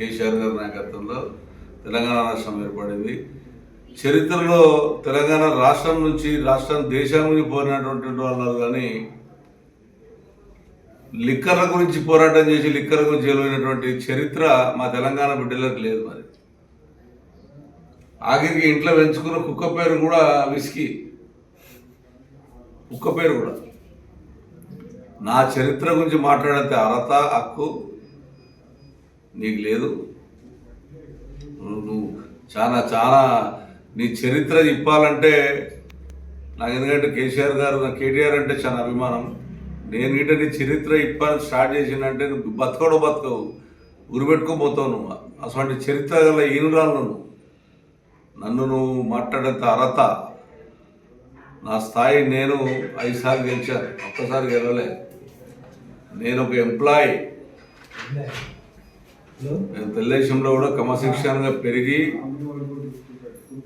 కేసీఆర్ గారి నాయకత్వంలో తెలంగాణ రాష్ట్రం ఏర్పడింది. చరిత్రలో తెలంగాణ రాష్ట్రం నుంచి రాష్ట్రం దేశం నుంచి పోరినటువంటి వాళ్ళు కానీ లిక్కర్ల గురించి పోరాటం చేసి లిక్కర్ల గురించి గెలిచినటువంటి చరిత్ర మా తెలంగాణ బిడ్డలకు లేదు మరి. ఆఖరికి ఇంట్లో పెంచుకున్న కుక్క పేరు కూడా విసికి. కుక్క పేరు కూడా. నా చరిత్ర గురించి మాట్లాడితే అర్హత హక్కు నీకు లేదు? నువ్వు చాలా చాలా నీ చరిత్ర చెప్పాలంటే నాకు ఎందుకంటే కేసీఆర్ గారు నాకు కేటీఆర్ అంటే చాలా అభిమానం. నేను గిట్ట నీ చరిత్ర ఇప్పాలని స్టార్ట్ చేసిందంటే నువ్వు బతకడో బతకవు. ఉరిపెట్టుకోబోతావు నువ్వు. అసలు చరిత్ర గల ఈనురాలు నువ్వు. నన్ను నువ్వు మాట్లాడేంత అర్హత నా స్థాయి నేను ఐదు సార్లు గెలిచాను. ఒక్కసారి గెలవలే. నేను ఒక ఎంప్లాయీ. తెలుగుదేశంలో కూడా క్రమశిక్షణగా పెరిగి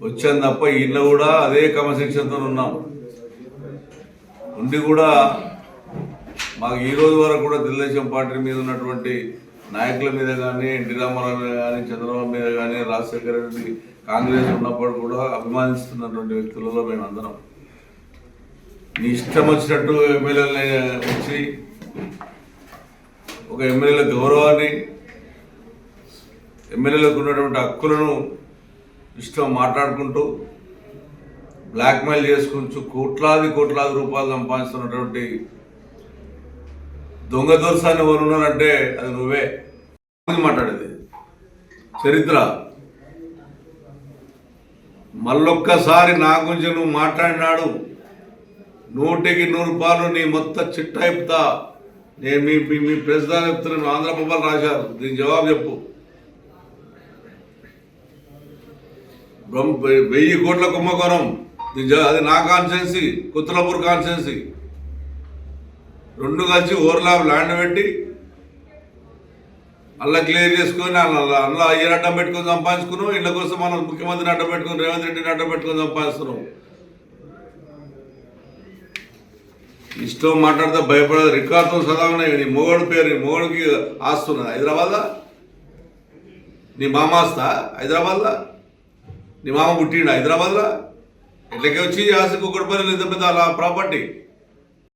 వచ్చాను తప్ప ఈయన కూడా అదే క్రమశిక్షణతో ఉన్నాం. ఉండి కూడా మాకు ఈ రోజు వరకు కూడా తెలుగుదేశం పార్టీ మీద ఉన్నటువంటి నాయకుల మీద కానీ ఎన్టీ రామారావు మీద కానీ చంద్రబాబు మీద కానీ రాజశేఖర రెడ్డి కాంగ్రెస్ ఉన్నప్పుడు కూడా అభిమానిస్తున్నటువంటి వ్యక్తులలో మేము అందరం నీ ఇష్టం వచ్చినట్టు ఎమ్మెల్యేలని వచ్చి ఒక ఎమ్మెల్యేల గౌరవాన్ని ఎమ్మెల్యేలకు ఉన్నటువంటి హక్కులను ఇష్టం మాట్లాడుకుంటూ బ్లాక్మెయిల్ చేసుకుంటూ కోట్లాది కోట్లాది రూపాయలు సంపాదిస్తున్నటువంటి దొంగ దోర్సాన్ని ఎవరు ఉన్నారంటే అది నువ్వే. మాట్లాడేది. చరిత్ర. మళ్ళొక్కసారి నా గురించి నువ్వు మాట్లాడినాడు నూటికి నూరు రూపాయలు నీ మొత్తం చిట్టా చెప్తా నేను మీ మీ ప్రెసిదాన్ని చెప్తున్నాను ఆంధ్రప్రభలు రాశారు. దీని జవాబు చెప్పు. వెయ్యి కోట్ల కుంభకోణం. అది నా కాన్స్టిట్యున్సీ కుత్తులపూర్ కాన్స్టిట్యున్సీ. రెండు కలిసి ఓవర్లాప్ ల్యాండ్ పెట్టి అలా క్లియర్ చేసుకొని అలా అందులో అయ్యని అడ్డం పెట్టుకొని సంపాదించుకున్నాం. ఇళ్ళ కోసం మనం ముఖ్యమంత్రిని అడ్డం పెట్టుకుని రేవంత్ రెడ్డిని అడ్డం పెట్టుకొని సంపాదిస్తున్నాం. ఇష్టం మాట్లాడితే భయపడదు. రికార్డుతో సదా ఉన్నాయి నీ మొగడు పేరు నీ మొగడికి ఆస్తున్నది. హైదరాబాద్లో? నీ మామాస్తా హైదరాబాద్లో? నీ మామ పుట్టిండు? హైదరాబాద్లో? ఇట్లకి వచ్చి ఆశకు ఒకటి పని ఇంత పెద్ద అలా ప్రాపర్టీ?